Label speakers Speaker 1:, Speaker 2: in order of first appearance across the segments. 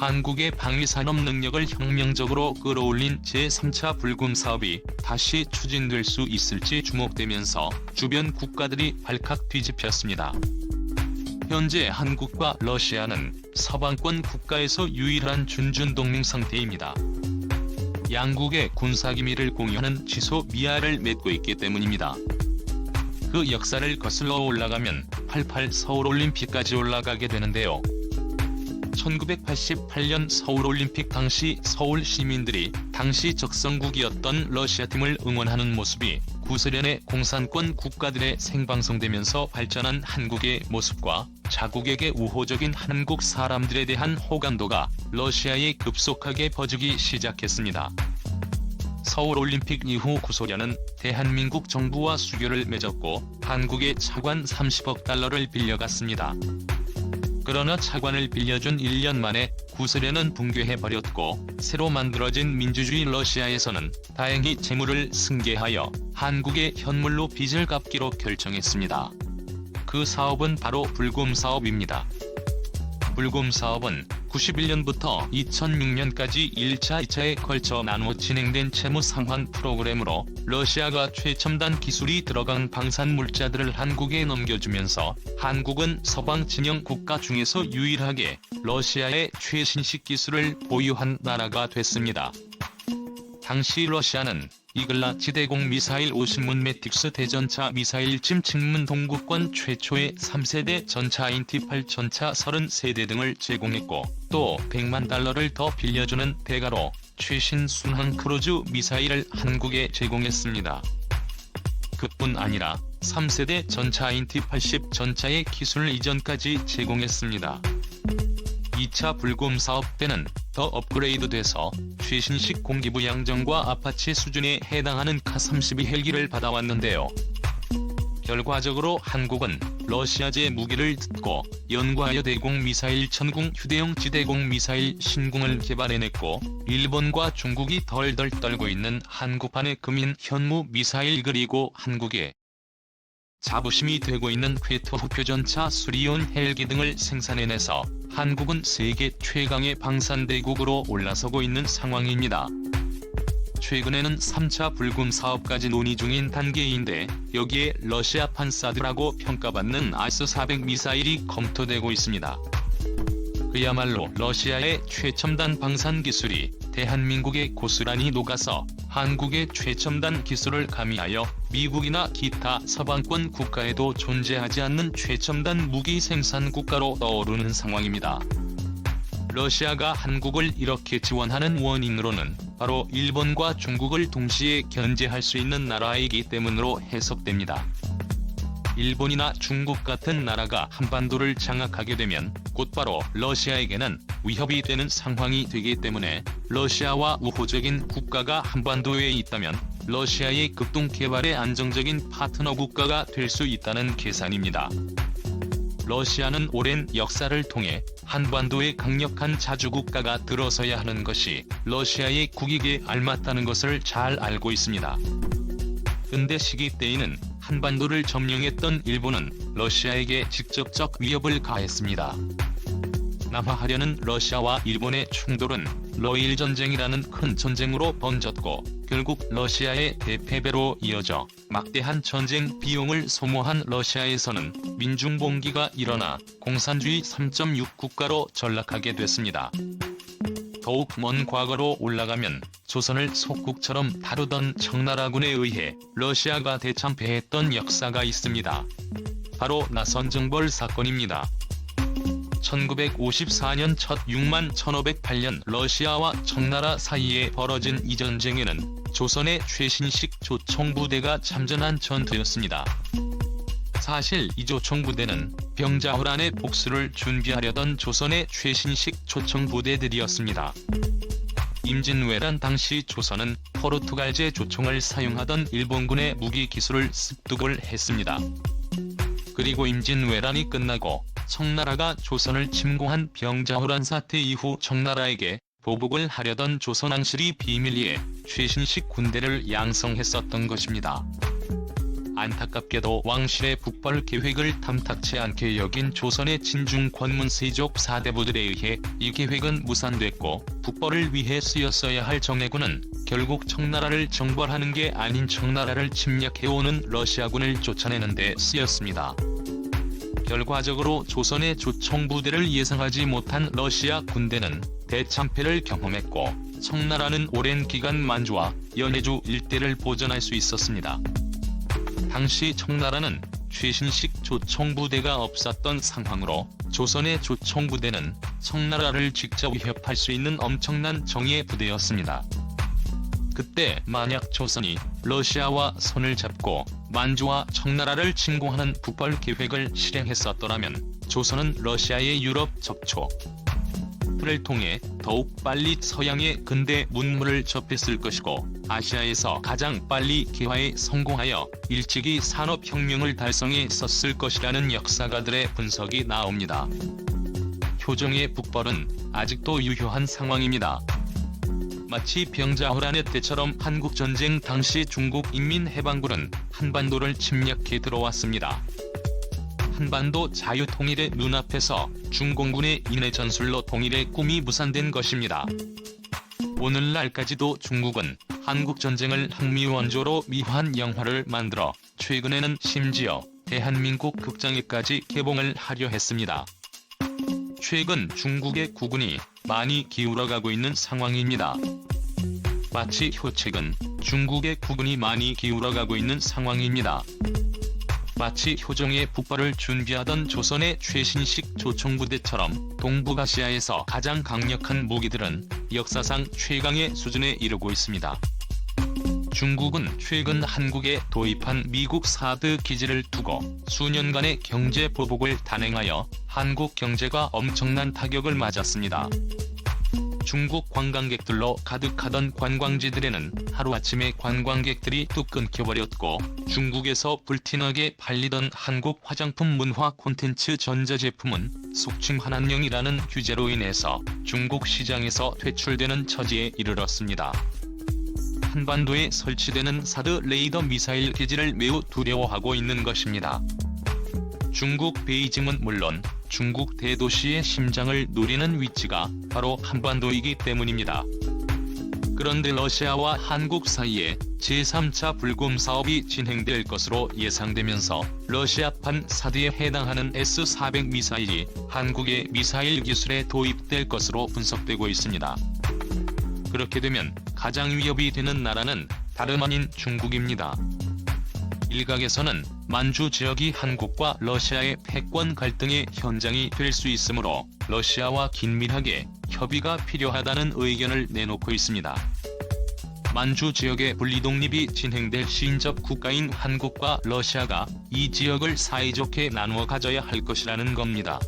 Speaker 1: 한국의 방위산업 능력을 혁명적으로 끌어올린 제3차 불금 사업이 다시 추진될 수 있을지 주목되면서 주변 국가들이 발칵 뒤집혔습니다. 현재 한국과 러시아는 서방권 국가에서 유일한 준준 동맹 상태입니다. 양국의 군사기밀을 공유하는 지소 미아를 맺고 있기 때문입니다. 그 역사를 거슬러 올라가면 88 서울올림픽까지 올라가게 되는데요. 1988년 서울올림픽 당시 서울 시민들이 당시 적성국이었던 러시아팀을 응원하는 모습이 구소련의 공산권 국가들의 생방송되면서 발전한 한국의 모습과 자국에게 우호적인 한국 사람들에 대한 호감도가 러시아에 급속하게 퍼지기 시작했습니다. 서울올림픽 이후 구소련은 대한민국 정부와 수교를 맺었고 한국의 차관 30억 달러를 빌려갔습니다. 그러나 차관을 빌려준 1년 만에 구소련은 붕괴해버렸고 새로 만들어진 민주주의 러시아에서는 다행히 재물을 승계하여 한국의 현물로 빚을 갚기로 결정했습니다. 그 사업은 바로 불금 사업입니다. 불금 사업은 91년부터 2006년까지 1차, 2차에 걸쳐 나누어 진행된 채무 상환 프로그램으로 러시아가 최첨단 기술이 들어간 방산 물자들을 한국에 넘겨주면서 한국은 서방 진영 국가 중에서 유일하게 러시아의 최신식 기술을 보유한 나라가 됐습니다. 당시 러시아는 이글라 지대공 미사일 50문 매틱스 대전차 미사일짐 측문 동구권 최초의 3세대 전차 인티8 전차 33대 등을 제공했고 또 100만 달러를 더 빌려주는 대가로 최신 순항 크루즈 미사일을 한국에 제공했습니다. 그뿐 아니라 3세대 전차 인티80 전차의 기술 이전까지 제공했습니다. 2차 불금 사업 때는 더 업그레이드돼서 최신식 공기부 양정과 아파치 수준에 해당하는 카-32 헬기를 받아왔는데요. 결과적으로 한국은 러시아제 무기를 듣고 연구하여 대공 미사일 천궁 휴대용 지대공 미사일 신궁을 개발해냈고 일본과 중국이 덜덜 떨고 있는 한국판의 금인 현무 미사일 그리고 한국에 자부심이 되고 있는 쾌토 표전차 수리온 헬기 등을 생산해내서 한국은 세계 최강의 방산대국으로 올라서고 있는 상황입니다. 최근에는 3차 불금 사업까지 논의 중인 단계인데 여기에 러시아 판 사드라고 평가받는 아스-400 미사일이 검토되고 있습니다. 그야말로 러시아의 최첨단 방산 기술이 대한민국에 고스란히 녹아서 한국의 최첨단 기술을 가미하여 미국이나 기타 서방권 국가에도 존재하지 않는 최첨단 무기 생산 국가로 떠오르는 상황입니다. 러시아가 한국을 이렇게 지원하는 원인으로는 바로 일본과 중국을 동시에 견제할 수 있는 나라이기 때문으로 해석됩니다. 일본이나 중국 같은 나라가 한반도를 장악하게 되면 곧바로 러시아에게는 위협이 되는 상황이 되기 때문에 러시아와 우호적인 국가가 한반도에 있다면 러시아의 극동 개발의 안정적인 파트너 국가가 될 수 있다는 계산입니다. 러시아는 오랜 역사를 통해 한반도에 강력한 자주국가가 들어서야 하는 것이 러시아의 국익에 알맞다는 것을 잘 알고 있습니다. 근대 시기 때에는 한반도를 점령했던 일본은 러시아에게 직접적 위협을 가했습니다. 남하하려는 러시아와 일본의 충돌은 러일 전쟁이라는 큰 전쟁으로 번졌고 결국 러시아의 대패배로 이어져 막대한 전쟁 비용을 소모한 러시아에서는 민중 봉기가 일어나 공산주의 3.6 국가로 전락하게 됐습니다. 더욱 먼 과거로 올라가면 조선을 속국처럼 다루던 청나라군에 의해 러시아가 대참패했던 역사가 있습니다. 바로 나선정벌 사건입니다. 1954년 첫 6만 1508년 러시아와 청나라 사이에 벌어진 이 전쟁에는 조선의 최신식 조총부대가 참전한 전투였습니다. 사실 이 조총부대는 병자호란의 복수를 준비하려던 조선의 최신식 조총부대들이었습니다. 임진왜란 당시 조선은 포르투갈제 조총을 사용하던 일본군의 무기 기술을 습득을 했습니다. 그리고 임진왜란이 끝나고 청나라가 조선을 침공한 병자호란 사태 이후 청나라에게 보복을 하려던 조선왕실이 비밀리에 최신식 군대를 양성했었던 것입니다. 안타깝게도 왕실의 북벌 계획을 탐탁치 않게 여긴 조선의 진중 권문 세족 사대부들에 의해 이 계획은 무산됐고 북벌을 위해 쓰였어야 할 정예군은 결국 청나라를 정벌하는 게 아닌 청나라를 침략해오는 러시아군을 쫓아내는 데 쓰였습니다. 결과적으로 조선의 조총부대를 예상하지 못한 러시아 군대는 대참패를 경험했고 청나라는 오랜 기간 만주와 연해주 일대를 보전할 수 있었습니다. 당시 청나라는 최신식 조총부대가 없었던 상황으로 조선의 조총부대는 청나라를 직접 위협할 수 있는 엄청난 정예 부대였습니다. 그때 만약 조선이 러시아와 손을 잡고 만주와 청나라를 침공하는 북벌 계획을 실행했었더라면 조선은 러시아의 유럽 접촉 를 통해 더욱 빨리 서양의 근대 문물을 접했을 것이고 아시아에서 가장 빨리 개화에 성공하여 일찍이 산업혁명을 달성했었을 것이라는 역사가들의 분석이 나옵니다. 효정의 북벌은 아직도 유효한 상황입니다. 마치 병자호란의 때처럼 한국전쟁 당시 중국 인민해방군은 한반도를 침략해 들어왔습니다. 한반도 자유통일의 눈앞에서 중공군의 인해 전술로 통일의 꿈이 무산된 것입니다. 오늘날까지도 중국은 한국전쟁을 항미원조로 미화한 영화를 만들어 최근에는 심지어 대한민국 극장에까지 개봉을 하려 했습니다. 최근 중국의 국군이 많이 기울어가고 있는 상황입니다. 마치 효책은 중국의 국군이 많이 기울어가고 있는 상황입니다. 마치 효정의 북벌을 준비하던 조선의 최신식 조총부대처럼 동북아시아에서 가장 강력한 무기들은 역사상 최강의 수준에 이르고 있습니다. 중국은 최근 한국에 도입한 미국 사드 기지를 두고 수년간의 경제 보복을 단행하여 한국 경제가 엄청난 타격을 맞았습니다. 중국 관광객들로 가득하던 관광지들에는 하루아침에 관광객들이 뚝 끊겨버렸고 중국에서 불티나게 팔리던 한국 화장품 문화 콘텐츠 전자제품은 속칭 한한령이라는 규제로 인해서 중국 시장에서 퇴출되는 처지에 이르렀습니다. 한반도에 설치되는 사드 레이더 미사일 기지를 매우 두려워하고 있는 것입니다. 중국 베이징은 물론 중국 대도시의 심장을 노리는 위치가 바로 한반도이기 때문입니다. 그런데 러시아와 한국 사이에 제3차 불금 사업이 진행될 것으로 예상되면서 러시아판 사드에 해당하는 S-400 미사일이 한국의 미사일 기술에 도입될 것으로 분석되고 있습니다. 그렇게 되면 가장 위협이 되는 나라는 다름 아닌 중국입니다. 일각에서는 만주 지역이 한국과 러시아의 패권 갈등의 현장이 될 수 있으므로 러시아와 긴밀하게 협의가 필요하다는 의견을 내놓고 있습니다. 만주 지역의 분리독립이 진행될 시인접 국가인 한국과 러시아가 이 지역을 사이좋게 나누어 가져야 할 것이라는 겁니다.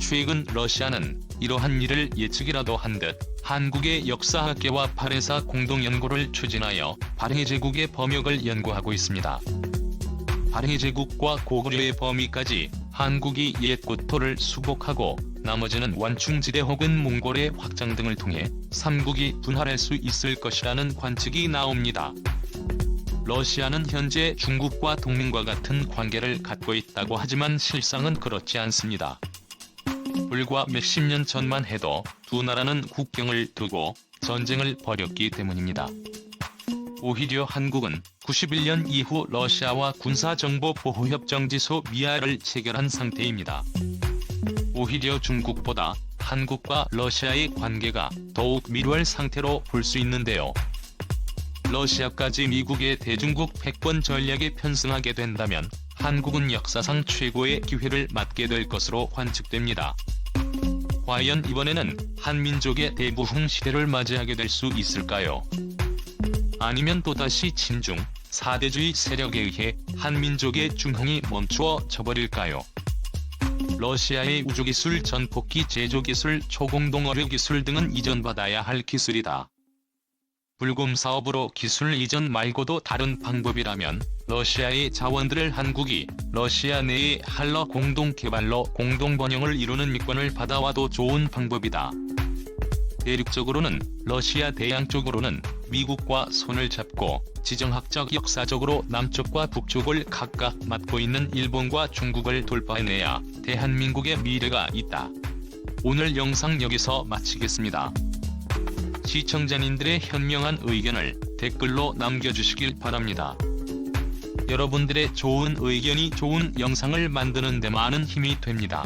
Speaker 1: 최근 러시아는 이러한 일을 예측이라도 한 듯 한국의 역사학계와 파레사 공동연구를 추진하여 발해제국의 범역을 연구하고 있습니다. 발해 제국과 고구려의 범위까지 한국이 옛 국토를 수복하고 나머지는 완충지대 혹은 몽골의 확장 등을 통해 삼국이 분할할 수 있을 것이라는 관측이 나옵니다. 러시아는 현재 중국과 동맹과 같은 관계를 갖고 있다고 하지만 실상은 그렇지 않습니다. 불과 몇십 년 전만 해도 두 나라는 국경을 두고 전쟁을 벌였기 때문입니다. 오히려 한국은 91년 이후 러시아와 군사정보보호협정지소 미아를 체결한 상태입니다. 오히려 중국보다 한국과 러시아의 관계가 더욱 밀월 상태로 볼 수 있는데요. 러시아까지 미국의 대중국 패권 전략에 편승하게 된다면 한국은 역사상 최고의 기회를 맞게 될 것으로 관측됩니다. 과연 이번에는 한민족의 대부흥 시대를 맞이하게 될 수 있을까요? 아니면 또다시 친중, 사대주의 세력에 의해 한민족의 중흥이 멈추어 져 버릴까요? 러시아의 우주기술 전폭기 제조기술 초공동 어류기술 등은 이전받아야 할 기술이다. 불금 사업으로 기술 이전 말고도 다른 방법이라면 러시아의 자원들을 한국이 러시아 내의 한러 공동 개발로 공동 번영을 이루는 미권을 받아와도 좋은 방법이다. 대륙적으로는 러시아 대양 쪽으로는 미국과 손을 잡고 지정학적 역사적으로 남쪽과 북쪽을 각각 맡고 있는 일본과 중국을 돌파해내야 대한민국의 미래가 있다. 오늘 영상 여기서 마치겠습니다. 시청자님들의 현명한 의견을 댓글로 남겨주시길 바랍니다. 여러분들의 좋은 의견이 좋은 영상을 만드는 데 많은 힘이 됩니다.